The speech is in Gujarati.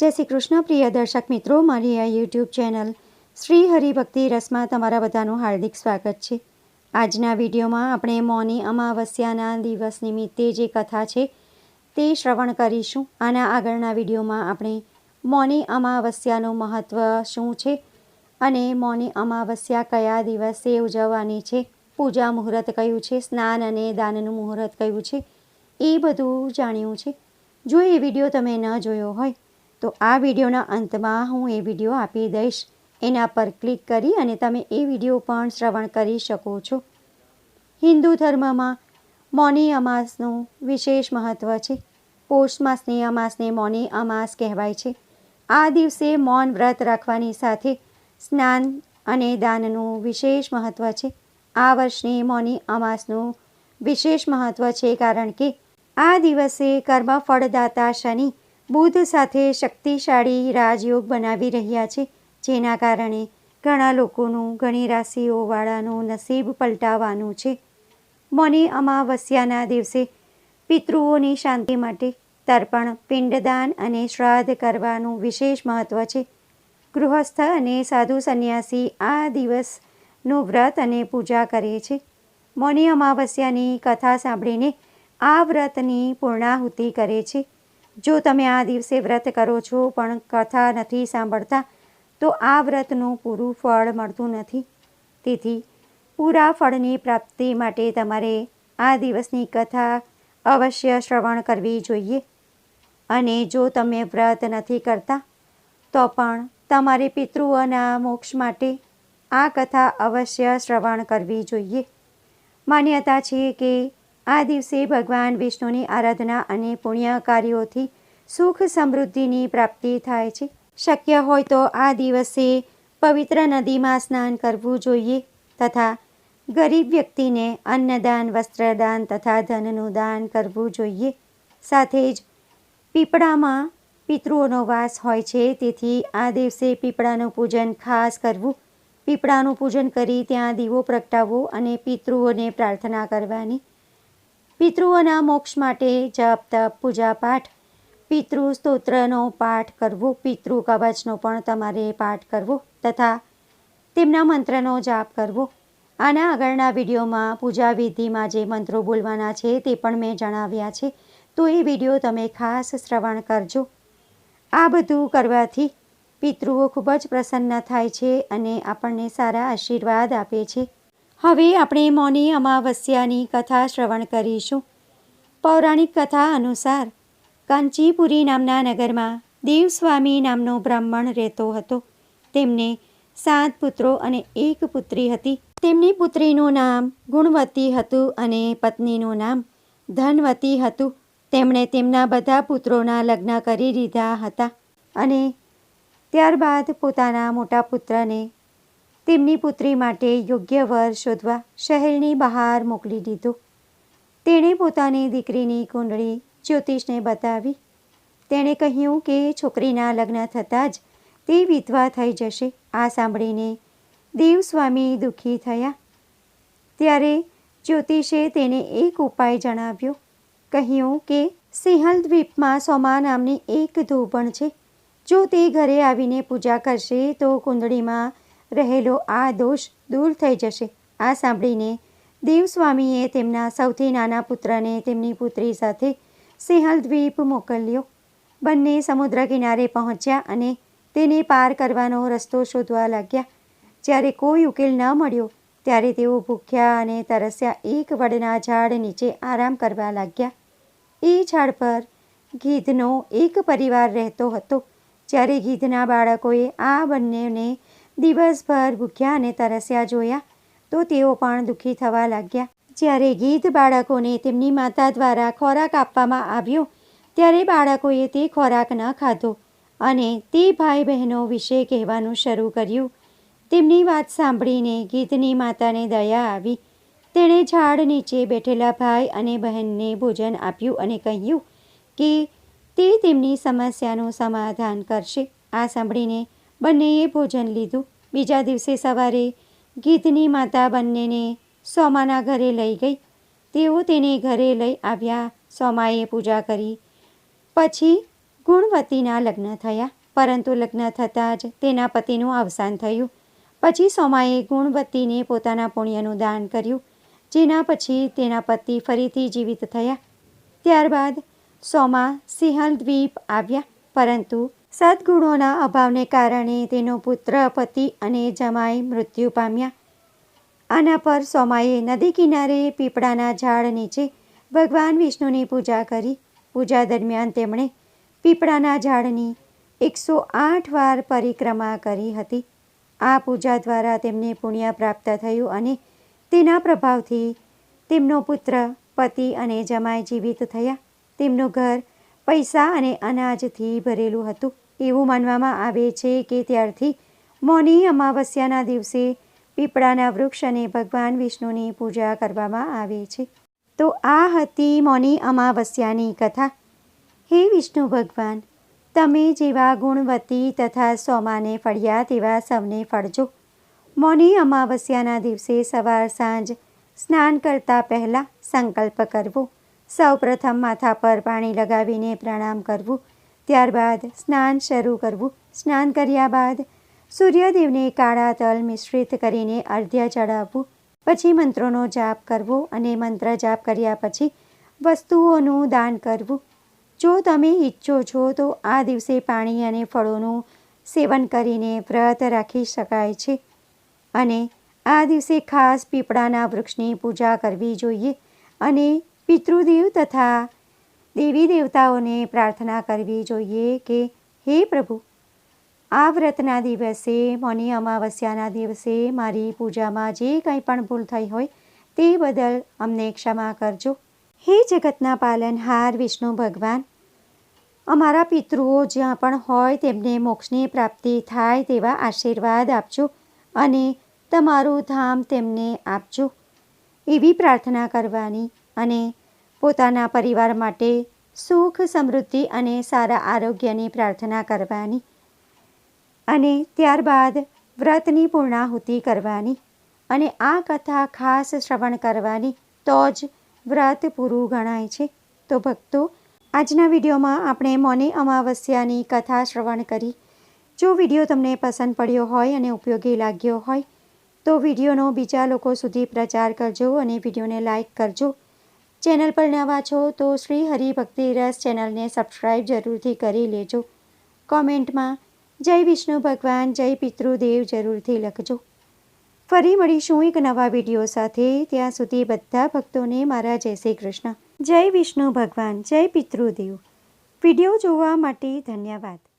જય શ્રી કૃષ્ણ, પ્રિય દર્શક મિત્રો. મારી આ યુટ્યુબ ચેનલ શ્રી હરિભક્તિ રસમાં તમારા બધાનું હાર્દિક સ્વાગત છે. આજના વિડીયોમાં આપણે મૌની અમાવસ્યાના દિવસ નિમિત્તે જે કથા છે તે શ્રવણ કરીશું. આના આગળના વિડીયોમાં આપણે મૌની અમાવસ્યાનું મહત્ત્વ શું છે અને મૌની અમાવસ્યા કયા દિવસે ઉજવવાની છે, પૂજા મુહૂર્ત કયું છે, સ્નાન અને દાનનું મુહૂર્ત કયું છે, એ બધું જાણ્યું છે. જો એ વીડિયો તમે ન જોયો હોય તો આ વિડીયોના અંતમાં હું એ વીડિયો આપી દઈશ. એના પર ક્લિક કરી અને તમે એ વીડિયો પણ શ્રવણ કરી શકો છો. હિન્દુ ધર્મમાં મૌની અમાસનું વિશેષ મહત્ત્વ છે. પોષ માસની અમાસને મૌની અમાસ કહેવાય છે. આ દિવસે મૌન વ્રત રાખવાની સાથે સ્નાન અને દાનનું વિશેષ મહત્ત્વ છે. આ વર્ષની મૌની અમાસનું વિશેષ મહત્ત્વ છે કારણ કે આ દિવસે કર્મ ફળદાતા શનિ બુધ સાથે શક્તિશાળી રાજયોગ બનાવી રહ્યા છે, જેના કારણે ઘણા લોકોનું ઘણી રાશિઓવાળાનું નસીબ પલટાવાનું છે. મૌની અમાવસ્યાના દિવસે પિતૃઓની શાંતિ માટે તર્પણ, પિંડદાન અને શ્રાદ્ધ કરવાનું વિશેષ મહત્ત્વ છે. ગૃહસ્થ અને સાધુ સંન્યાસી આ દિવસનું વ્રત અને પૂજા કરે છે. મૌની અમાવસ્યાની કથા સાંભળીને આ વ્રતની પૂર્ણાહુતિ કરે છે. જો તમે આ દિવસે વ્રત કરો છો પણ કથા નથી સાંભળતા, તો આ વ્રતનું પૂરું ફળ મળતું નથી. તેથી પૂરા ફળની પ્રાપ્તિ માટે તમારે આ દિવસની કથા અવશ્ય શ્રવણ કરવી જોઈએ. અને જો તમે વ્રત નથી કરતા, તો પણ તમારે પિતૃઓના મોક્ષ માટે આ કથા અવશ્ય શ્રવણ કરવી જોઈએ. માન્યતા છે કે આ દિવસે ભગવાન વિષ્ણુની આરાધના અને પુણ્ય કાર્યોથી સુખ સમૃદ્ધિની પ્રાપ્તિ થાય છે. શક્ય હોય તો આ દિવસે પવિત્ર નદીમાં સ્નાન કરવું જોઈએ તથા ગરીબ વ્યક્તિને અન્નદાન, વસ્ત્રદાન તથા ધનનું દાન કરવું જોઈએ. સાથે જ પીપળામાં પિતૃઓનો વાસ હોય છે, તેથી આ દિવસે પીપળાનું પૂજન ખાસ કરવું. પીપળાનું પૂજન કરી ત્યાં દીવો પ્રગટાવવો અને પિતૃઓને પ્રાર્થના કરવાની. પિતૃઓના મોક્ષ માટે જપ તપ પૂજાપાઠ, પિતૃ સ્તોત્રનો પાઠ કરવો, પિતૃ કવચનો પણ તમારે પાઠ કરવો તથા તેમના મંત્રનો જાપ કરવો. આના આગળના વિડીયોમાં પૂજા વિધિમાં જે મંત્રો બોલવાના છે તે પણ મેં જણાવ્યા છે. તો એ વીડિયો તમે ખાસ શ્રવણ કરજો. આ બધું કરવાથી પિતૃઓ ખૂબ જ પ્રસન્ન થાય છે અને આપણને સારા આશીર્વાદ આપે છે. હવે આપણે મૌની અમાવસ્યાની કથા શ્રવણ કરીશું. પૌરાણિક કથા અનુસાર કાંચીપુરી નામના નગરમાં દેવસ્વામી નામનો બ્રાહ્મણ રહેતો હતો. તેમને સાત પુત્રો અને એક પુત્રી હતી. તેમની પુત્રીનું નામ ગુણવતી હતું અને પત્નીનું નામ ધનવતી હતું. તેમણે તેમના બધા પુત્રોના લગ્ન કરી દીધા હતા અને ત્યારબાદ પોતાના મોટા પુત્રને તેમની પુત્રી માટે યોગ્ય વર શોધવા શહેરની બહાર મોકલી દીધો. તેણે પોતાની દીકરીની કુંડળી જ્યોતિષને બતાવી. તેણે કહ્યું કે છોકરીના લગ્ન થતાં જ તે વિધવા થઈ જશે. આ સાંભળીને દેવસ્વામી દુઃખી થયા. ત્યારે જ્યોતિષે તેને એક ઉપાય જણાવ્યો. કહ્યું કે સિંહલ દ્વીપમાં સોમા નામની એક ધોપણ છે. જો તે ઘરે આવીને પૂજા કરશે તો કુંડળીમાં રહેલો આ દોષ દૂર થઈ જશે. આ સાંભળીને દેવસ્વામીએ તેમના સૌથી નાના પુત્રને તેમની પુત્રી સાથે સિંહલ દ્વીપ મોકલ્યો. બંને સમુદ્ર કિનારે પહોંચ્યા અને તેને પાર કરવાનો રસ્તો શોધવા લાગ્યા. જ્યારે કોઈ ઉકેલ ન મળ્યો, ત્યારે તેઓ ભૂખ્યા અને તરસ્યા એક વડના ઝાડ નીચે આરામ કરવા લાગ્યા. એ ઝાડ પર ગીધનો એક પરિવાર રહેતો હતો. જ્યારે ગીધના બાળકોએ આ બંનેને દિવસભર ભૂખ્યા અને તરસ્યા જોયા, તો તેઓ પણ દુઃખી થવા લાગ્યા. જ્યારે ગીધ બાળકોને તેમની માતા દ્વારા ખોરાક આપવામાં આવ્યો, ત્યારે બાળકોએ તે ખોરાક ન ખાધો અને તે ભાઈ બહેનો વિશે કહેવાનું શરૂ કર્યું. તેમની વાત સાંભળીને ગીધની માતાને દયા આવી. તેણે ઝાડ નીચે બેઠેલા ભાઈ અને બહેનને ભોજન આપ્યું અને કહ્યું કે તે તેમની સમસ્યાનું સમાધાન કરશે. આ સાંભળીને બંનેએ ભોજન લીધું. બીજા દિવસે સવારે ગીધની માતા બંનેને સોમાના ઘરે લઈ ગઈ. તેઓ તેને ઘરે લઈ આવ્યા. સોમાએ પૂજા કરી. પછી ગુણવતીના લગ્ન થયા. પરંતુ લગ્ન થતાં જ તેના પતિનું અવસાન થયું. પછી સોમાએ ગુણવતીને પોતાના પુણ્યનું દાન કર્યું, જેના પછી તેના પતિ ફરીથી જીવિત થયા. ત્યારબાદ સોમા સિંહલ દ્વીપ આવ્યા. પરંતુ સદગુણોના અભાવને કારણે તેનો પુત્ર, પતિ અને જમાઈ મૃત્યુ પામ્યા. આના પર સોમાએ નદી કિનારે પીપળાના ઝાડ નીચે ભગવાન વિષ્ણુની પૂજા કરી. પૂજા દરમિયાન તેમણે પીપળાના ઝાડની એકસો આઠ વાર પરિક્રમા કરી હતી. આ પૂજા દ્વારા તેમને પુણ્ય પ્રાપ્ત થયું અને તેના પ્રભાવથી તેમનો પુત્ર, પતિ અને જમાઈ જીવિત થયા. તેમનું ઘર પૈસા અને અનાજથી ભરેલું હતું. એવું માનવામાં આવે છે કે ત્યારથી મૌની અમાવસ્યાના દિવસે પીપળાના વૃક્ષ અને ભગવાન વિષ્ણુની પૂજા કરવામાં આવે છે. તો આ હતી મૌની અમાવસ્યાની કથા. હે વિષ્ણુ ભગવાન, તમે જેવા ગુણવતી તથા સોમાને ફળ્યા તેવા સૌને ફળજો. મૌની અમાવસ્યાના દિવસે સવાર સાંજ સ્નાન કરતાં પહેલાં સંકલ્પ કરવો. સૌપ્રથમ માથા પર પાણી લગાવીને પ્રણામ કરવું. ત્યારબાદ સ્નાન શરૂ કરવું, સ્નાન કર્યા બાદ સૂર્યદેવને કાળા તલ મિશ્રિત કરીને અર્ધ્ય ચડાવવું, પછી મંત્રોનો જાપ કરવો અને મંત્ર જાપ કર્યા પછી વસ્તુઓનું દાન કરવું. જો તમે ઈચ્છો છો તો આ દિવસે પાણી અને ફળોનું સેવન કરીને વ્રત રાખી શકાય છે. અને આ દિવસે ખાસ પીપળાના વૃક્ષની પૂજા કરવી જોઈએ અને પિતૃદેવ તથા દેવી દેવતાઓને પ્રાર્થના કરવી જોઈએ કે હે પ્રભુ, આ વ્રતના દિવસે, મૌની અમાવસ્યાના દિવસે મારી પૂજામાં જે કંઈ પણ ભૂલ થઈ હોય તે બદલ અમને ક્ષમા કરજો. હે જગતના પાલનહાર વિષ્ણુ ભગવાન, અમારા પિતૃઓ જ્યાં પણ હોય તેમને મોક્ષની પ્રાપ્તિ થાય તેવા આશીર્વાદ આપજો અને તમારું ધામ તેમને આપજો. એવી પ્રાર્થના કરવાની અને પોતાના પરિવાર માટે સુખ, સમૃદ્ધિ અને સારા આરોગ્યની પ્રાર્થના કરવાની અને ત્યારબાદ વ્રતની પૂર્ણાહુતિ કરવાની અને આ કથા ખાસ શ્રવણ કરવાની તો જ વ્રત પૂરું ગણાય છે. તો ભક્તો, આજના વિડીયોમાં આપણે મૌની અમાવસ્યાની કથા શ્રવણ કરી. જો વીડિયો તમને પસંદ પડ્યો હોય અને ઉપયોગી લાગ્યો હોય, તો વિડીયોનો બીજા લોકો સુધી પ્રચાર કરજો અને વિડીયોને લાઈક કરજો. ચેનલ પર નવા છો તો શ્રી હરિભક્તિ રસ ચેનલને સબસ્ક્રાઈબ જરૂરથી કરી લેજો. કોમેન્ટમાં, જય વિષ્ણુ ભગવાન, જય પિતૃદેવ જરૂરથી લખજો. ફરી મળીશું એક નવા વીડિયો સાથે. ત્યાં સુધી બધા ભક્તોને મારા જય શ્રી કૃષ્ણ. જય વિષ્ણુ ભગવાન, જય પિતૃદેવ. વીડિયો જોવા માટે ધન્યવાદ.